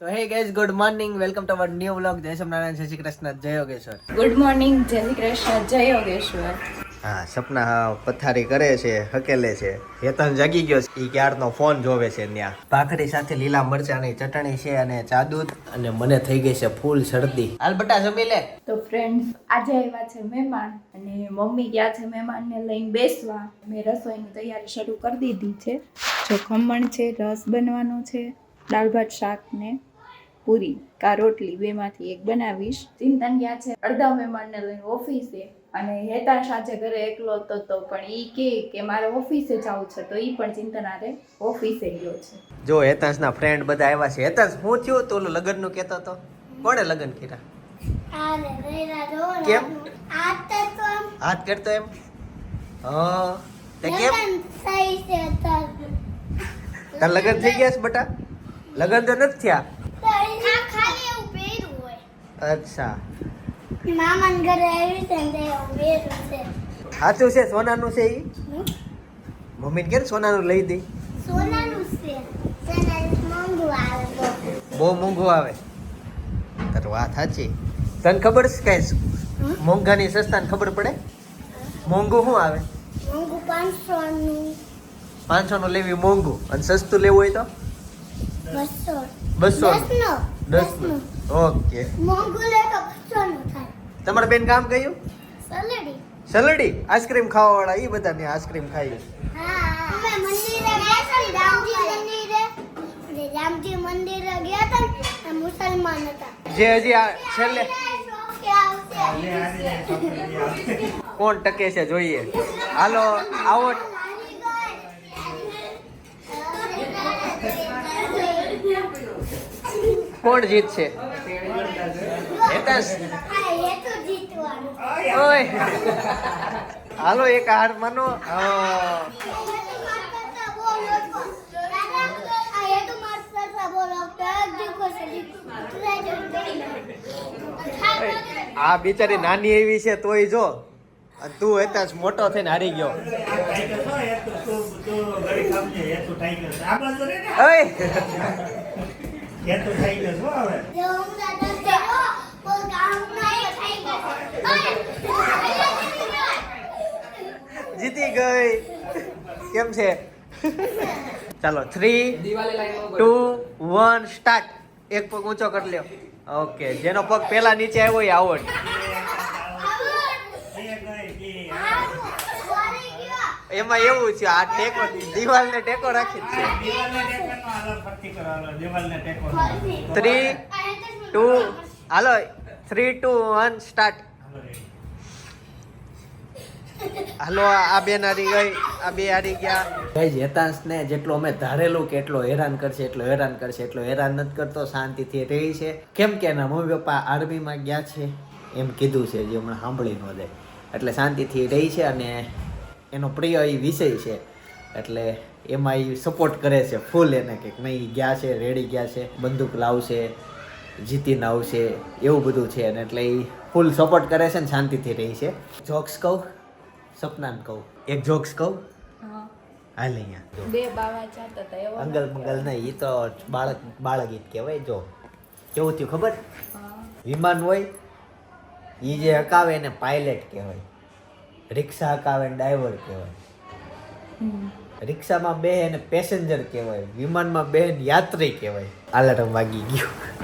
તો hey guys good morning welcome to our new vlog જય સોમનારાયણ જય શ્રી કૃષ્ણ જય યોગેશ્વર ગુડ મોર્નિંગ જય શ્રી કૃષ્ણ જય યોગેશ્વર હા સપના હા પથારી કરે છે હકેલે છે. હેતન જાગી ગયો છે. ઈ ક્યારનો ફોન જોવે છે ત્યાં ભાખરી સાથે લીલા મરચાની ચટણી છે અને ચા દૂધ અને મને થઈ ગઈ છે ફૂલ શરદી. હાલ બટા જમી લે. તો ફ્રેન્ડ્સ આજે આવ્યા છે મહેમાન અને મમ્મી ગયા છે મહેમાનને લઈને બેસવા. મેં રસોઈની તૈયારી શરૂ કરી દીધી છે. જો ખમણ છે રસ બનવાનો છે દાળ ભાત શાક ને પૂરી કા રોટલી બેમાંથી એક બનાવીશ. ચિંતન ગયા છે અડધા મહેમાનને લઈને ઓફિસે અને હેતાશ આજે ઘરે એકલો હતો તો પણ એ કે કે મારે ઓફિસે જવું છે તો એ પણ ચિંતન આરે ઓફિસે ગયો છે. જો હેતાંશના ફ્રેન્ડ બધા આવ્યા છે. હેતાંશ હું થયું તો? ઓલું લગ્નનું કહેતો હતો. કોણે લગ્ન કર્યા? કેમ? હાથ કરતો એમ? હા. તે કેમ? તાર લગ્ન થઈ ગયા છે બટા? લગન તો નથી થયા. અચ્છા. મામાન ઘરે આવી છે ને વેરું છે. સાચું છે સોનાનું છે ઈ? મમ્મીને કે સોનાનું લઈ દે? સોનાનું છે. બહુ. બહુ મોંઘું આવે. તાર વાત સાચી. તને ખબર છે કઈ મોંઘાની સસ્તાને ખબર પડે? મોંઘું શું આવે? મોંઘું પાંચસો નું પાંચસો નું લેવી મોંઘું. અને સસ્તું લેવું હોય તો? બસો. બસો દસ ઓકે. તમારા બેન કામ કયું સલડી. સલડી? આઈસ્ક્રીમ ખાવા વાળા એ બધા આઈસ્ક્રીમ ખાઈ હા અમે મંદિરે ગયા હતા ને રામજી મંદિરે. અને રામજી મંદિરે ગયા હતા ને આ મુસલમાન હતા. જે હજી આ છેલ્લે કોણ ટકે છે જોઈએ? હાલો આવો. કોણ જીતશે? હાલો એક હાર માનો. આ બિચારી નાની એવી છે તોય જો. તું હેતાંશ મોટો થઈને હારી ગયો. ઓય. જીતી ગઈ. કેમ છે? ચાલો થ્રી ટુ વન સ્ટાર્ટ એક પગ ઊંચો કરી લ્યો. ઓકે જેનો પગ પેલા નીચે આવ્યો એ આવડ. એમાં એવું છે આ ટેકો દિવાલને ટેકો રાખી છે. થ્રી ટુ હાલો થ્રી ટુ વન સ્ટાર્ટ હાલો આ બેન હારી ગઈ આ બે હારી ગયા. ગાઈઝ હેતાંશને જેટલો અમે ધારેલું કે એટલો હેરાન કરશે એટલો હેરાન કરશે એટલો હેરાન નથી કરતો શાંતિથી રહી છે. કેમ કે એના મમ્મી પપ્પા આર્મીમાં ગયા છે. એમ કીધું છે જે હમણાં સાંભળી ન જાય એટલે શાંતિથી રહી છે અને એનો પ્રિય એ વિષય છે. એટલે એમાં એ સપોર્ટ કરે છે ફૂલ એને કે નહીં ગયા છે રેડી ગયા છે બંદૂક લાવશે જીતીને આવશે એવું બધું છે. અને એટલે એ ફૂલ સપોર્ટ કરે છે ને શાંતિથી રહી છે. જોક્સ કહું? સપનાને કહું? એક જોક્સ કહું? હાલ અહીંયા. બે બાવા જાતા હતા એવો અંગલ મંગલ નહીં એ તો બાળક બાળક ગીત કહેવાય જો. કેવું થયું ખબર? વિમાન હોય એ જે હકાવે એને પાયલટ કહેવાય. રિક્ષા કાવે ડ્રાઈવર કહેવાય. રિક્ષામાં બે એને પેસેન્જર કહેવાય. વિમાનમાં બે યાત્રી કહેવાય. આલારમ વાગી ગયું.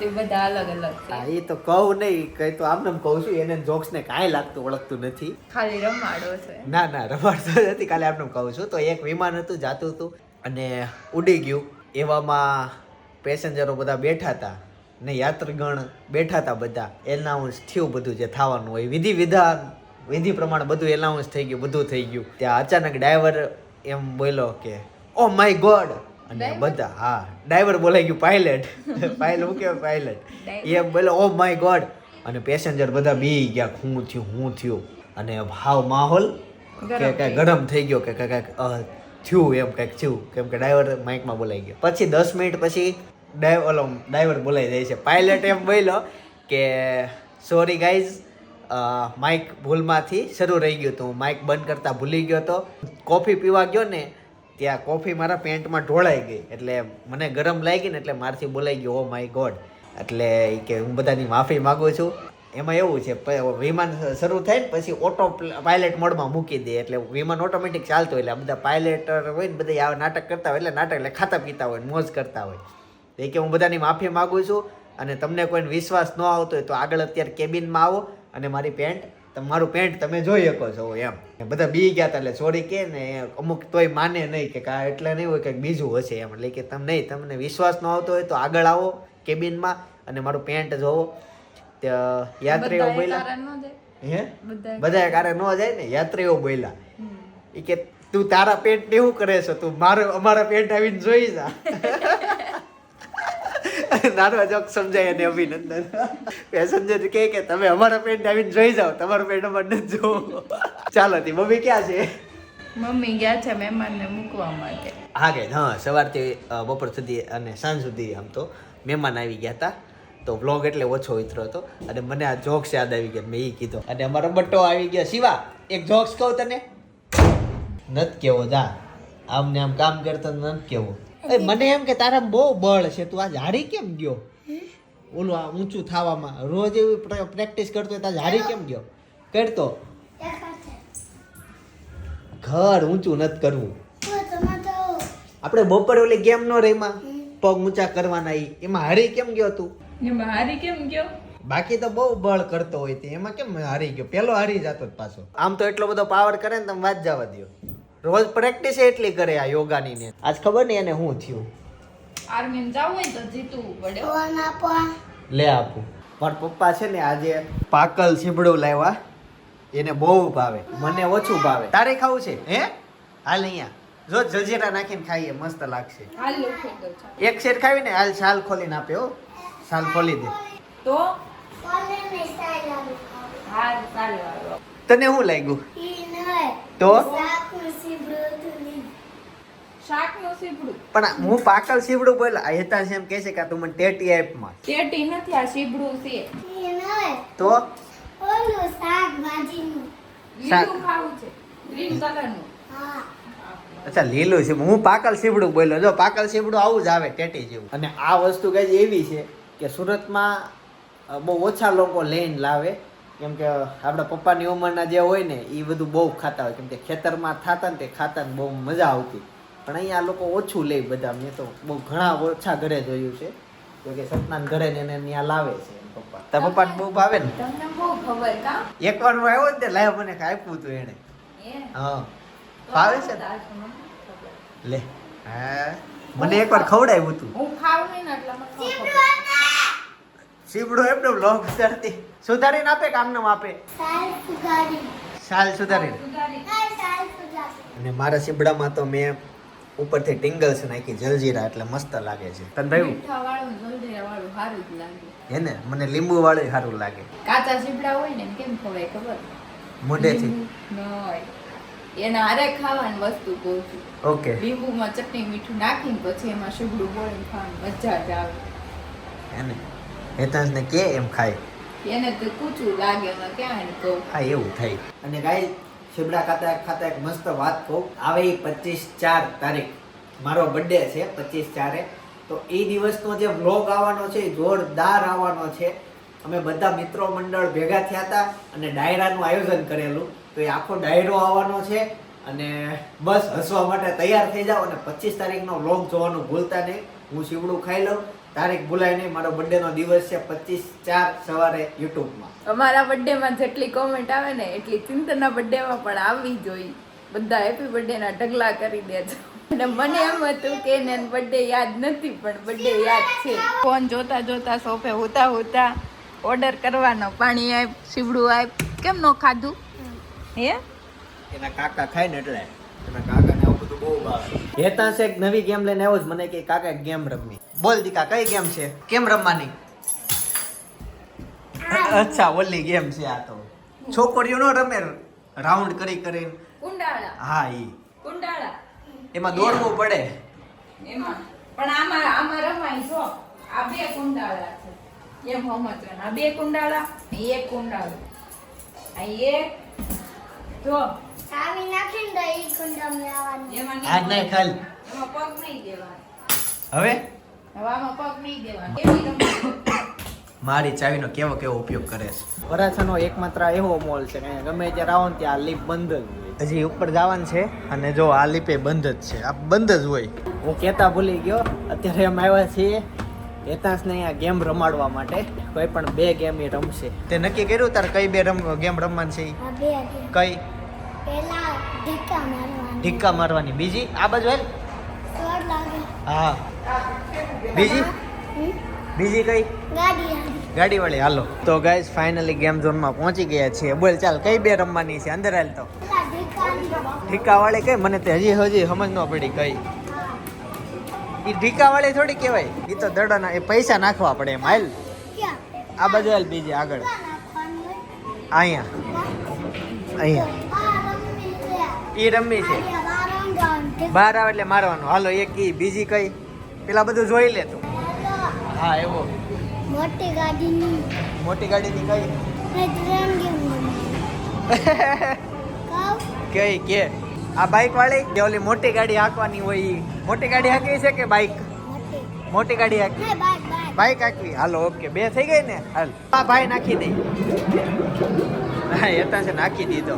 એ બધા અલગ અલગ છે. એ તો કહું નહીં. કઈ તો આમને કહું છું એને જોક્સ ને કાંઈ લાગતું ઓળખતું નથી. ખાલી રમાડો છે. ના ના રમાડતો નથી. ખાલી આપણે કહું છું. તો એક વિમાન હતું જાતું હતું અને ઉડી ગયું. એવામાં પેસેન્જરો બધા બેઠા હતા ને યાત્રીગણ બેઠા હતા બધા. એનાઉન્સ થયું બધું જે થવાનું હોય. વિધિ વિધાન વિધિ પ્રમાણે બધું એનાઉન્સ થઈ ગયું બધું થઈ ગયું. ત્યાં અચાનક ડ્રાઈવર એમ બોલ્યો કે ઓ માય ગોડ! અને બધા હા ડ્રાઈવર બોલાઈ ગયું પાયલટ. પાયલટ હું કહેવાય પાયલટ? એમ બોલો ઓ માય ગોડ! અને પેસેન્જર બધા બી ગયા હું થયું હું થયું. અને ભાવ માહોલ કે કઈ ગરમ થઈ ગયો કે કંઈક થયું એમ કાંઈક થયું કેમ કે ડ્રાઈવર માઇકમાં બોલાઈ ગયો. પછી દસ મિનિટ પછી ડ્રાઈવર ઓલો ડ્રાઈવર બોલાઈ જાય છે. પાયલટ એમ બોલ્યો કે સોરી ગાઈઝ માઇક ભૂલમાંથી શરૂ રહી ગયું હતું. માઇક બંધ કરતા ભૂલી ગયો તો કોફી પીવા ગયો ને, ત્યાં કોફી મારા પેન્ટમાં ઢોળાઈ ગઈ. એટલે મને ગરમ લાગી ને એટલે મારથી બોલાઈ ગયો ઓ માય ગોડ એટલે કે હું બધાની માફી માગું છું. એમાં એવું છે વિમાન શરૂ થાય ને, પછી ઓટો પાયલટ મોડમાં મૂકી દે. એટલે વિમાન ઓટોમેટિક ચાલતું હોય, એટલે બધા પાયલટ હોય ને, બધા આવા નાટક કરતા હોય, એટલે નાટક, એટલે ખાતા પીતા હોય, મોજ કરતા હોય. એ કે હું બધાની માફી માગું છું. અને તમને કોઈને વિશ્વાસ ન આવતો હોય, તો આગળ અત્યારે કેબિનમાં આવો. અને મારી પેન્ટ તમારું પેન્ટ તમે જોઈ શકો છો એમ. બધા બી ગયા હતા એટલે સોરી કે ને અમુક તોય માને નહીં કે કા એટલે નહીં હોય કંઈક બીજું હશે એમ. એટલે કે તમે નહીં તમને વિશ્વાસ ન આવતો હોય તો આગળ આવો કેબિનમાં અને મારું પેન્ટ જોવો. ત્યાં યાત્રીઓ બોલ્યા હે? બધા કારે ન જાય ને યાત્રીઓ બોલ્યા. એ કે તું તારા પેન્ટ ને શું કરે છે? તું મારો અમારા પેન્ટ આવીને જોઈ જા. નાનો જોક સમજાય એને અભિનંદન. પેસેન્જર કહે કે તમે અમારા પેન્ટ આવીને જોઈ જાઓ તમારો પેન્ટ અમારે નથી જોવો. ચાલો તી મમ્મી ક્યાં છે? મમ્મી ગયા છે મહેમાનને મૂકવા માટે. હા કે હા સવારથી બપોર સુધી અને સાંજ સુધી આમ તો મહેમાન આવી ગયા હતા. તો વ્લોગ એટલે ઓછો ઉતરો હતો અને મને આ જોક્સ યાદ આવી ગયા મેં એ કીધો. અને અમારો બટ્ટો આવી ગયો. શિવા એક જોક્સ કહું તને? નથી કેવો જા. આમને આમ કામ કરતો નથી કેવો. એ મને એમ કે તારા બહુ બળ છે તું આજ હારી કેમ ગયો? ઓલું આ ઊંચું થવામાં. રોજ એવી પ્રેક્ટિસ કરતો હોય તો આજ હારી કેમ ગયો? કરતો. ઘર ઊંચું નથી કરવું. આપણે બપોરે ઓલી ગેમ નો રહીમાં પગ ઊંચા કરવાના ઈ. એમાં હારી કેમ ગયો તું? એમાં હારી કેમ ગયો? બાકી તો બહુ બળ કરતો હોય તે. એમાં કેમ હારી ગયો? પેલો હારી જતો જ પાછો. આમ તો એટલો બધો પાવર કરે ને તમે વાત જવા દો રોજ પ્રેક્ટિસ એટલી કરે આ યોગાની ને આજ ખબર નહીં એને શું થયું. આર્મી જાવ હોય તો જીતવું પડે. ફોન આપો લે આપું. પણ પપ્પા છે ને આજે પાકલ સીબડું લાવ્યા. એને બહુ ભાવે. મને ઓછું ભાવે. તારે ખાવું છે? હે? હાલ અહીંયા. જો જલજીરા નાખીને ખાઈએ મસ્ત લાગશે. એક શેર ખાવી ને હાલ શાલ ખોલીને આપે હો. શાલ ખોલી દે. તો? તને શું લાગ્યું? તો શાકનું સીબડું હતું નહીં. શાકનું સીપડું પણ હું પાકલ સીવડું બોલ આ છે એમ કે છે કે તું મને ટેટી આપમાં ટેટી નથી આ સીપડું છે. તો? ઓલું શાકભાજીનું લીલું ખાવું છે ગ્રીન કલરનું. હા. અચ્છા લીલું છે હું પાકલ સીવડું બોલ્યો. જો પાકલ સીવડું આવું જ આવે ટેટી જેવું. અને આ વસ્તુ કઈ એવી છે કે સુરતમાં બહુ ઓછા લોકો લઈને લાવે. કેમ કે આપણા પપ્પાની ઉંમરના જે હોય ને એ બધું બહુ ખાતા હોય. કેમ કે ખેતરમાં થતા ને તે ખાતા ને બહુ મજા આવતી. પણ અહીંયા લોકો ઓછું લે બધા. મેં તો બહુ ઘણા ઓછા ઘરે જોયું છે. તો કે સપનાના ઘરે ને એને ત્યાં લાવે છે પપ્પા. તારા પપ્પાને બહુ ભાવે ને? તમને બહુ ખબર કા? એકવાર હું આવ્યો ને તે લાવ્યો મને આપ્યું હતું એને હા. ભાવે છે. લે. હા. મને એકવાર ખવડાવ્યું હતું હું ખાવ નહીં ને એટલે મને. સીબડો એમનો લોક સરતી સુધારીને આપે કે આમને આપે? સાલ સુધારી. સાલ સુધારીને. સાલ સુધારી. અને મારા સીબડામાં તો મેં ઉપરથી ટિંગલ્સ નાખી જલજીરા એટલે મસ્ત લાગે છે. તને ભાઈ મીઠાવાળું, જલજીરાવાળું સારું જ લાગે. હે ને? મને લીંબુ વાળું સારું લાગે. કાચા સીપડા હોય ને કેમ ખવાય ખબર? મોઢેથી. એના આરે ખાવાની વસ્તુ કહું છું. ઓકે. લીંબુમાં ચટણી મીઠું નાખીને પછી એમાં સીબડું બોળીને ખાવાની મજા જ આવે. હે ને? હેતાંશને કે એમ ખાય? એને તો કૂચું લાગે એમાં ક્યાં એને કહું. હા એવું થાય. અને ગાય શીબડા ખાતા ખાતા એક મસ્ત વાત કહું. આવે એ પચીસ ચાર તારીખ. મારો બર્થડે છે પચીસ ચારે. તો એ દિવસનો જે વ્લોગ આવવાનો છે એ જોરદાર આવવાનો છે. અમે બધા મિત્રો મંડળ ભેગા થયા હતા અને ડાયરાનું આયોજન કરેલું. તો એ આખો ડાયરો આવવાનો છે અને બસ હસવા માટે તૈયાર થઈ જાઓ અને પચીસ તારીખનો વ્લોગ જોવાનું ભૂલતા નહીં. હું શીવડું ખાઈ લઉં. તારીખ ભૂલાય નહીં. મારો બર્થડે નો દિવસ છે પચીસ ચાર સવારે યુટ્યુબમાં. અમારા બર્થડે માં જેટલી કોમેન્ટ આવે ને એટલી ચિંતનના બર્થડે માં પણ આવવી જોઈએ. બધા હેપી બર્થડે ના ઢગલા કરી દેજો અને મને એમ હતું કે એને બર્થડે યાદ નથી પણ બર્થડે યાદ છે. ફોન જોતા જોતા સોફે હોતા હોતા ઓર્ડર કરવાનો પાણી આપ શીવડું આપ. કેમ નો ખાધું? હે? એના કાકા ખાય ને એટલે. એના ભાવે હેતાંશ એક નવી ગેમ લઈને આવ્યો જ. મને કે કાકા ગેમ રમવી. બોલ દીકા કઈ ગેમ છે? કેમ રમવાની? અચ્છા ઓલી ગેમ છે આ તો. છોકરીઓ નો રમે રાઉન્ડ કરી કરી કુંડાળા. હા ઈ. કુંડાળા. એમાં દોડવું પડે. એમાં. પણ આમાં આમાં રમાય જો. આ બે કુંડાળા છે. એમ સમજવાનું. આ બે કુંડાળા એક કુંડાળો. આ એક જો. ચાવી નાખીને તો ઈ કુંડમાં એમાં હાથ નહીં નહીં ખાલી એમાં પગ નહીં દેવાનો હવે? હવે પગ નહીં દેવાનો એવી રમત મારી ચાવીનો કેવો કેવો ઉપયોગ કરે છે? વરાછાનો એકમાત્ર એવો મોલ છે કે ગમે ત્યારે આવો ને ત્યાં લીપ બંધ જ હોય. હજી ઉપર જવાનું છે અને જો આ લીપે બંધ જ છે. આ બંધ જ હોય. હું કહેતા ભૂલી ગયો અત્યારે અમે આવ્યા છીએ હેતાંશને અહીંયા ગેમ રમાડવા માટે. કોઈ પણ બે ગેમ એ રમશે. તે નક્કી કર્યું? તારે કઈ બે રમ ગેમ રમવાની છે. કઈ? પહેલા ઢીકા મારવાની. બીજી? આ બાજુ હેલ. લાગે. હા. બીજી? બીજી કઈ? ગાડી ગાડી વાળી હાલો. તો ગાઈઝ ફાઇનલી ગેમ ઝોનમાં પહોંચી ગયા છીએ. બોલ ચાલ કઈ બે રમવાની છે? અંદર હાલ તો. ઢીકા વાળી કઈ? મને તે હજી હજી સમજ ન પડી કઈ. એ ઢીકા વાળી થોડી કહેવાય. એ તો દડાના એ પૈસા નાખવા પડે એમ. હાલ. આ બાજુ હાલ બીજી આગળ? અહીંયા. અહીંયા. એ રમવી છે. બહાર આવે એટલે મારવાનું. હાલો એક ઈ બીજી કઈ? પેલા બધું જોઈ લે તું. હા એવો. મોટી ગાડીની. મોટી ગાડીની કઈ? કઈ કે? આ બાઇક વાળી? કે ઓલી મોટી ગાડી હાંકવાની હોય મોટી ગાડી હાંકવી છે કે બાઇક મોટી. ગાડી હાંકવી. બાઇક બાઈક હાંકવી. હાલો ઓકે. બે થઈ ગઈ ને? હાલ. આ ભાઈ નાખી દઈ હા એ છે નાખી દીધો.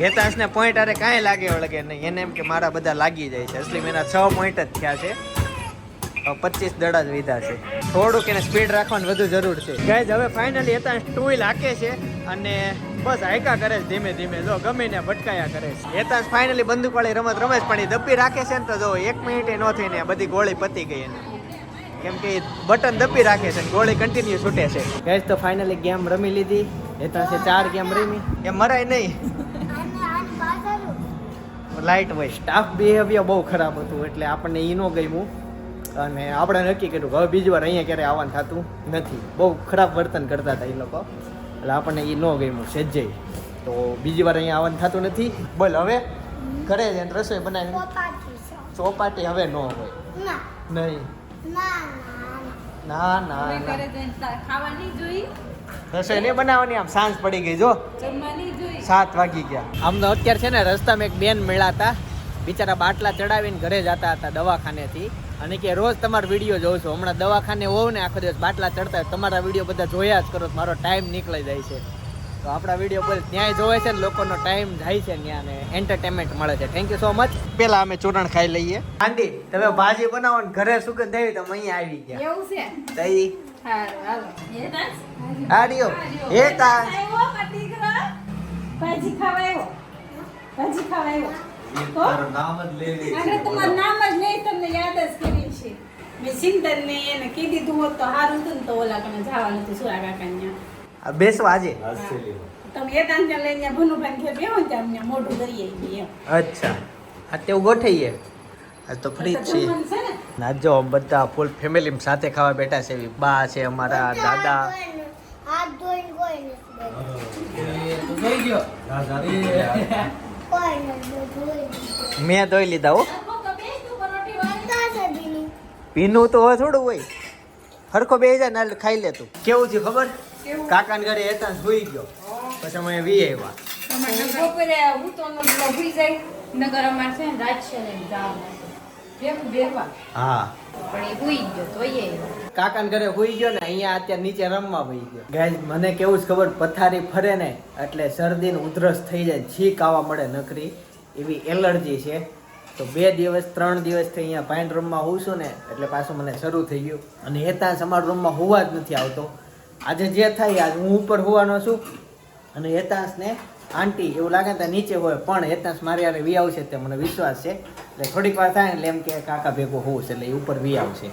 હેતાંશ ને પોઈન્ટ અરે કાંઈ લાગે વળગે નહીં. એને એમ કે મારા બધા લાગી જાય છે. અસલી એના છ પોઈન્ટ જ થયા છે. પચીસ દડા જ લીધા છે. થોડુંક એને સ્પીડ રાખવાની વધુ જરૂર છે. ગાઈઝ હવે ફાઇનલી હેતાંશ ટુ વ્હીલ હાકે છે અને બસ હાયકા કરે છે ધીમે ધીમે. જો ગમે ને ભટકાયા કરે છે. હેતાંશ ફાઇનલી બંદૂકવાળી રમત રમે છે પણ એ દપી રાખે છે ને તો જો એક મિનિટે ન થઈને બધી ગોળી પતી ગઈ એને. કેમ કે બટન દપી રાખે છે ને ગોળી કન્ટિન્યુ છૂટે છે. ગાઈઝ તો ફાઇનલી ગેમ રમી લીધી. હેતાંશે ચાર ગેમ રમી. એ મરાય નહીં. લાઇટ હોય સ્ટાફ બિહેવિયર બહુ ખરાબ હતું એટલે આપણને એ ન ગમ્યું. અને આપણે નક્કી કર્યું કે હવે બીજી વાર અહીંયા ક્યારે આવવાનું થતું નથી. બહુ ખરાબ વર્તન કરતા હતા એ લોકો. એટલે આપણને એ ન ગમ્યું સેજે તો બીજી વાર અહીંયા આવવાનું થતું નથી. બોલ હવે ઘરે જઈને રસોઈ બનાવી ચોપાટી હવે ન હોય. નહીં. ના ના ના. ના હવે ના. ઘરે જઈને તા- ખાવા નહીં જોઈ. રસોઈ નહીં બનાવવાની આમ સાંજ પડી ગઈ જો. જમવા નહીં જોઈ સાત વાગી ગયા. આમ તો અત્યારે છે ને રસ્તામાં એક બેન મળ્યા બિચારા બાટલા ચડાવીને ઘરે જતા હતા દવાખાનેથી. અને કે રોજ તમારો વીડિયો જોઉં છું. હમણાં દવાખાને હોવ ને આખો દિવસ બાટલા ચડતા હોય, તમારા વીડિયો બધા જોયા જ કરો મારો ટાઈમ નીકળી જાય છે. તો આપણા વીડિયો પર ત્યાંય જોવે છે ને લોકોનો ટાઈમ જાય છે ત્યાં ને એન્ટરટેનમેન્ટ મળે છે. થેન્ક યુ સો મચ પેલા અમે ચૂરણ ખાઈ લઈએ. આંટી તમે ભાજી બનાવો ને ઘરે સુગંધ આવી તો અહીંયા આવી ગયા. એવું છે? તઈ. હારું હાલો. હે તા હે તા ભાજી ખાવા આવ્યો ભાજી ખાવા આવ્યો તો અરે તમારું નામ જ નહીં તમને યાદ જ કરી છે. મેં સિંદર ને એને કીધી દીધું હોત તો સારું હતું ને તો ઓલા કને જવાનું હતું સુરા કાકા ત્યાં. બેસવા આજે. તમે એ તાંત્યા લઈને ભનુભાઈ ઘેર બેહો ને અમને મોઢું દરી અચ્છા. હા તેવું ગોઠવીએ. આ તો ફ્રી જ છે. ના? જો બધા ફૂલ ફેમિલી સાથે ખાવા બેઠા છે. બા છે અમારા દાદા. હાથ ધોઈને કોઈ મેં ધોઈ લીધા હો. પીનું તો થોડું હોય. હરખો બે જાય ને ખાઈ લે તું. કેવું છે ખબર? કાકાને ઘરે હતા ને સુઈ ગયો. પછી અમે વી આવ્યા. બપોરે હું તો જાય. નગર અમાર છે રાત છે ને જવાનું ભેગું બેહવા હા. પણ એ એ. ઘરે હોઈ ગયો ને અહીંયા અત્યારે નીચે રમવા વહી ગયો. ગાય મને કેવું જ ખબર? પથારી ફરે ને એટલે શરદી ઉધરસ થઈ જાય, છીક આવવા મળે નકરી એવી એલર્જી છે. તો બે દિવસ, ત્રણ દિવસથી અહીંયા પાઇન રૂમમાં હોઉં છું ને, એટલે પાછું મને શરૂ થઈ ગયું. અને હેતાંશ અમારા રૂમમાં હોવા જ નથી આવતો. આજે જે થાય આજ હું ઉપર હોવાનો છું. અને હેતાંશને આંટી એવું લાગે ત્યાં નીચે હોય પણ હેતાંશ મારી યારે વી આવશે તે મને વિશ્વાસ છે. એટલે થોડીક વાર થાય એટલે એમ કે કાકા ભેગો હોવું છે એટલે એ ઉપર વી આવશે.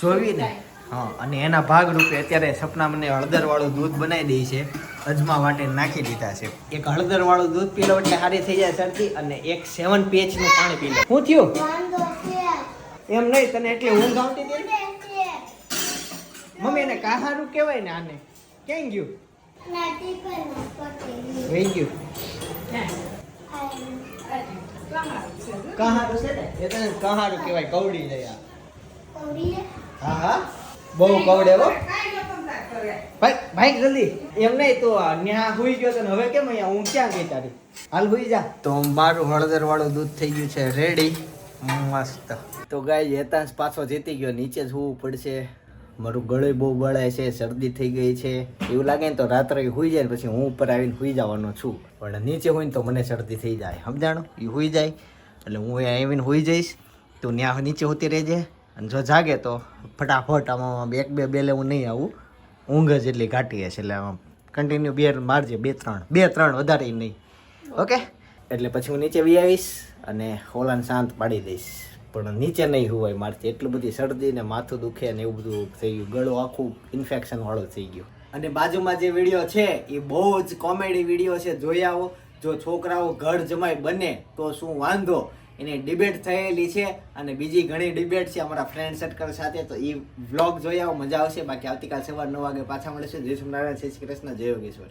જોવી. ને? હા અને એના ભાગરૂપે અત્યારે સપના મને હળદર વાળું દૂધ બનાવી દે છે અજમા વાટે નાખી દીધા છે. એક હળદરવાળું દૂધ પી લો એટલે સારી થઈ જાય શરદી અને એક સેવન પેચનું પાણી પી લો. શું થયું? એમ નહીં તને એટલી ઊંઘ આવતી હતી? મમ્મી એને કાહારું કહેવાય ને આને? ક્યાં ગયું? વહી ગયું કહારું છે ને એ તને કહારું કહેવાય કવડી જાય હા હા બહુ કવડે હો ભાઈ ભાઈ જલ્દી એમ નહીં તો ન્યા હુઈ ગયો તો ને હવે કેમ અહીંયા હું ક્યાં ગઈ તારી હાલ હુઈ જા તો મારું હળદર વાળું દૂધ થઈ ગયું છે રેડી મસ્ત તો ગાય હેતાંશ પાછો જીતી ગયો નીચે જ હોવું પડશે મારું ગળે બહુ બળાય છે, શરદી થઈ ગઈ છે. એવું લાગે ને તો રાત્રે હોઈ જાય પછી હું ઉપર આવીને હોઈ જવાનો છું. પણ નીચે હોય ને તો મને શરદી થઈ જાય. સમજાણો? એ હોઈ જાય. એટલે હું આવીને હોઈ જઈશ. તું ત્યાં નીચે હોતી રહેજે. અને જો જાગે તો ફટાફટ આમાં એક બે બેલે હું નહીં આવું. ઊંઘ જ એટલી ઘાટી હશે. એટલે આમ કન્ટિન્યુ બે મારજે. બે ત્રણ. બે ત્રણ વધારે નહીં. ઓકે એટલે પછી હું નીચે વી આવીશ અને હોલાને શાંત પાડી દઈશ. પણ નીચે નહીં હોવાય મારથી. એટલું બધી શરદી ને માથું દુખે ને એવું બધું થઈ ગયું. ગળું આખું ઇન્ફેક્શન વાળો થઈ ગયો. અને બાજુમાં જે વીડિયો છે, એ બહુ જ કોમેડી વીડિયો છે. જોઈ આવો. જો છોકરાઓ ઘર જમાય બને, તો શું વાંધો? એની ડિબેટ થયેલી છે અને બીજી ઘણી ડિબેટ છે અમારા ફ્રેન્ડ સર્કલ સાથે. તો એ વ્લોગ જોઈ આવો, મજા આવશે. બાકી આવતીકાલ સવાર નવ વાગે પાછા મળીશું. જય સ્વામિનારાયણ શ્રી શ્રી કૃષ્ણ, જય યોગેશ્વર.